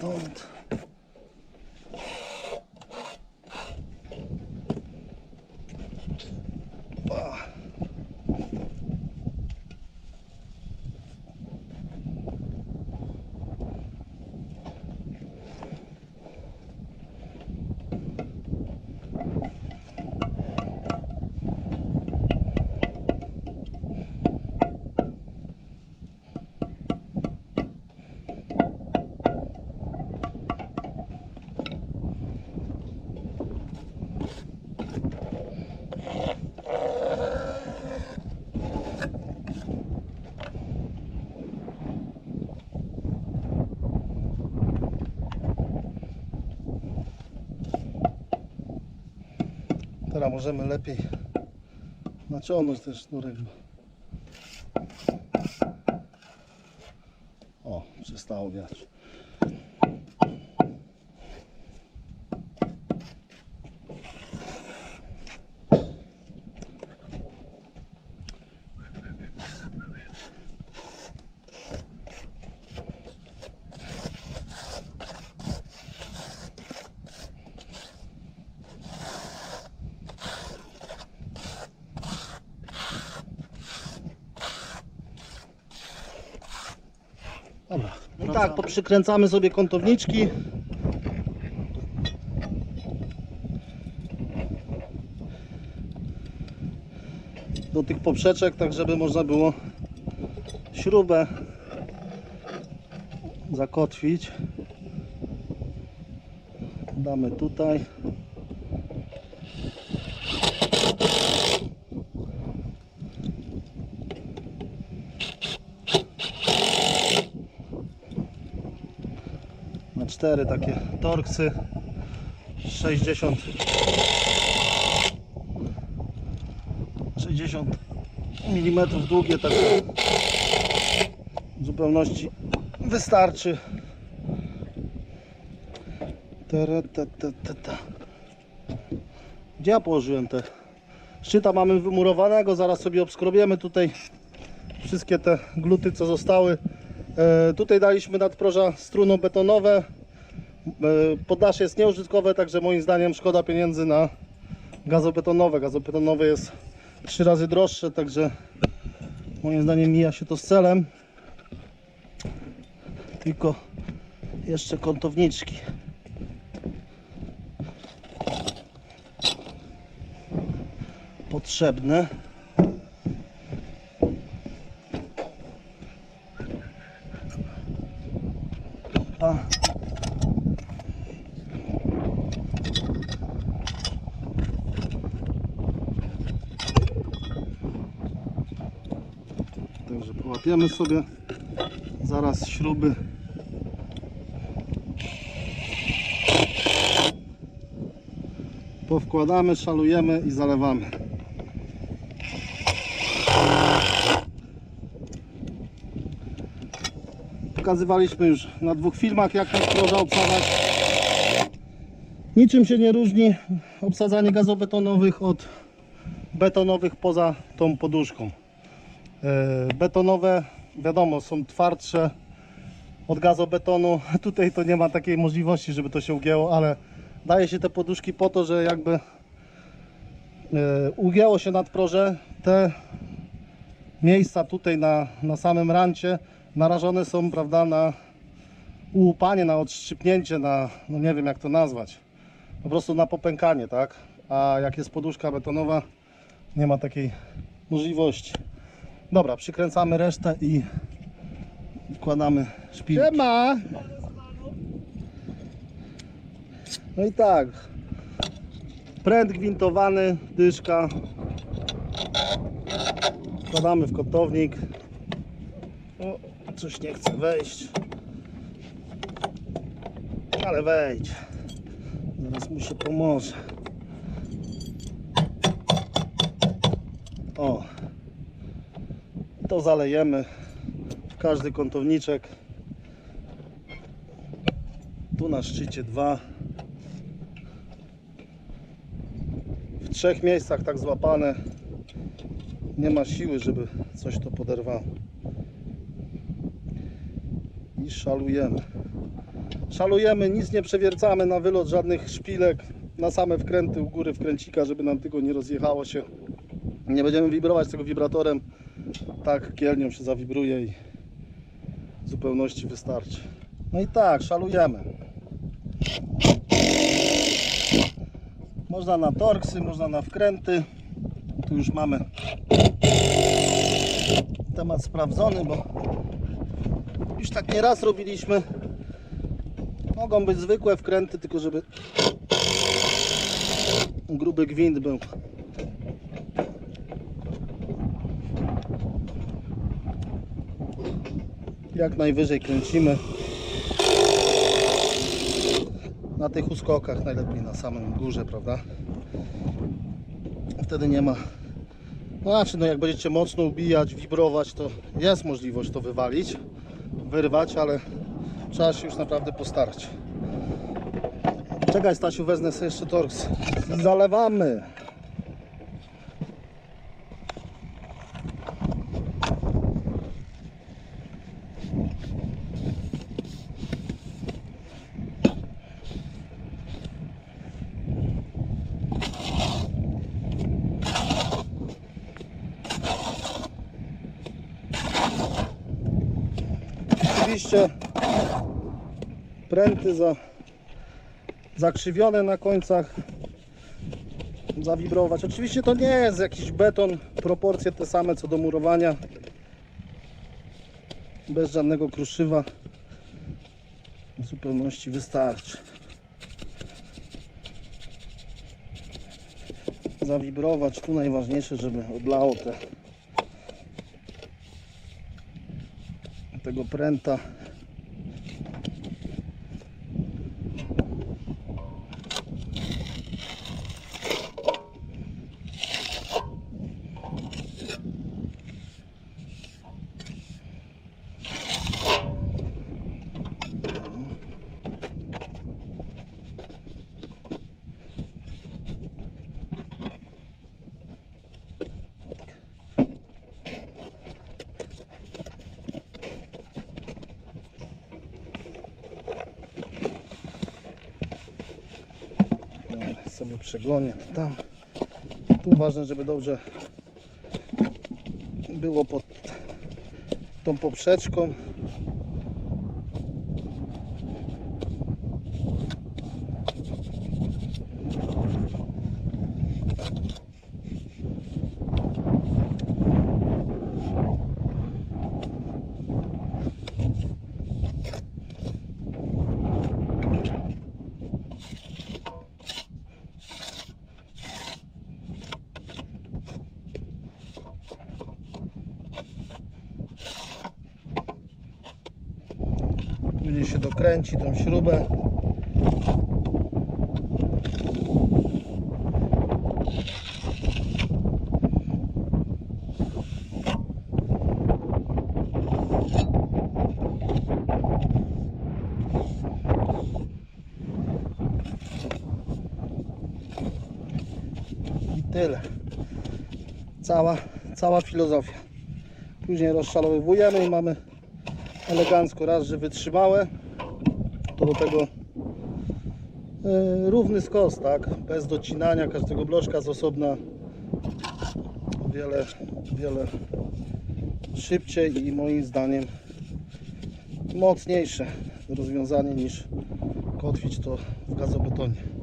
installed. Teraz możemy lepiej naciągnąć ten sznurek. O, przestało wiać. Dobra. I tak, poprzykręcamy sobie kątowniczki. Do tych poprzeczek, tak żeby można było śrubę zakotwić. Damy tutaj. Cztery takie torksy. 60 60 mm długie tak w zupełności wystarczy. Ta, ta, ta, ta. gdzie ja położyłem te? Szczyta mamy wymurowanego zaraz sobie obskrobiemy tutaj wszystkie te gluty co zostały. E, Tutaj daliśmy nadproża struno-betonowe. E, Poddasze jest nieużytkowe, także moim zdaniem szkoda pieniędzy na gazobetonowe. Gazobetonowe jest trzy razy droższe, także moim zdaniem mija się to z celem. Tylko jeszcze kątowniczki. Potrzebne. A. Także połapiemy sobie zaraz śruby. Powkładamy, szalujemy i zalewamy. Pokazywaliśmy już na dwóch filmach jak nadproża obsadzać. Niczym się nie różni obsadzanie gazobetonowych od betonowych poza tą poduszką. E, Betonowe wiadomo są twardsze od gazobetonu. Tutaj to nie ma takiej możliwości, żeby to się ugięło, ale daje się te poduszki po to, że jakby e, ugięło się nadproże. Te miejsca tutaj na, na samym rancie narażone są, prawda, na ułupanie, na odszczypnięcie, na, no nie wiem jak to nazwać, po prostu na popękanie, tak? A jak jest poduszka betonowa, nie ma takiej możliwości. Dobra, przykręcamy resztę i wkładamy szpilki. Siema! No i tak, pręt gwintowany, dyszka, wkładamy w kotownik. O, coś nie chce wejść. Ale wejdź. Zaraz mu się pomoże. O. To zalejemy w każdy kątowniczek. Tu na szczycie dwa. W trzech miejscach tak złapane. Nie ma siły, żeby coś to poderwało. I szalujemy. Szalujemy, nic nie przewiercamy na wylot, żadnych szpilek, na same wkręty u góry wkręcika, żeby nam tylko nie rozjechało się. Nie będziemy wibrować tego wibratorem. Tak, kielnią się zawibruje i w zupełności wystarczy. No i tak, szalujemy. Można na torksy, można na wkręty. Tu już mamy temat sprawdzony, bo już tak nieraz robiliśmy. Mogą być zwykłe wkręty, tylko żeby gruby gwint był. Jak najwyżej kręcimy. Na tych uskokach najlepiej na samym górze, prawda? Wtedy nie ma. No znaczy, no jak będziecie mocno ubijać, wibrować, to jest możliwość to wywalić, wyrwać, ale trzeba się już naprawdę postarać. Czekaj Stasiu, wezmę sobie jeszcze torks. Zalewamy. Oczywiście pręty za, zakrzywione na końcach zawibrować. Oczywiście to nie jest jakiś beton, proporcje te same co do murowania. Bez żadnego kruszywa. W zupełności wystarczy. Zawibrować. Tu najważniejsze, żeby odlało te tego pręta. Dobra, sobie przegonię tam. Tu ważne, żeby dobrze było pod tą poprzeczką. Później się dokręci tą śrubę. I tyle. Cała, cała filozofia. Później rozszalowujemy i mamy elegancko raz, że wytrzymałe to do tego e, równy skos, tak, bez docinania każdego bloczka z osobna. Wiele, wiele szybciej i moim zdaniem mocniejsze rozwiązanie niż kotwić to w gazobetonie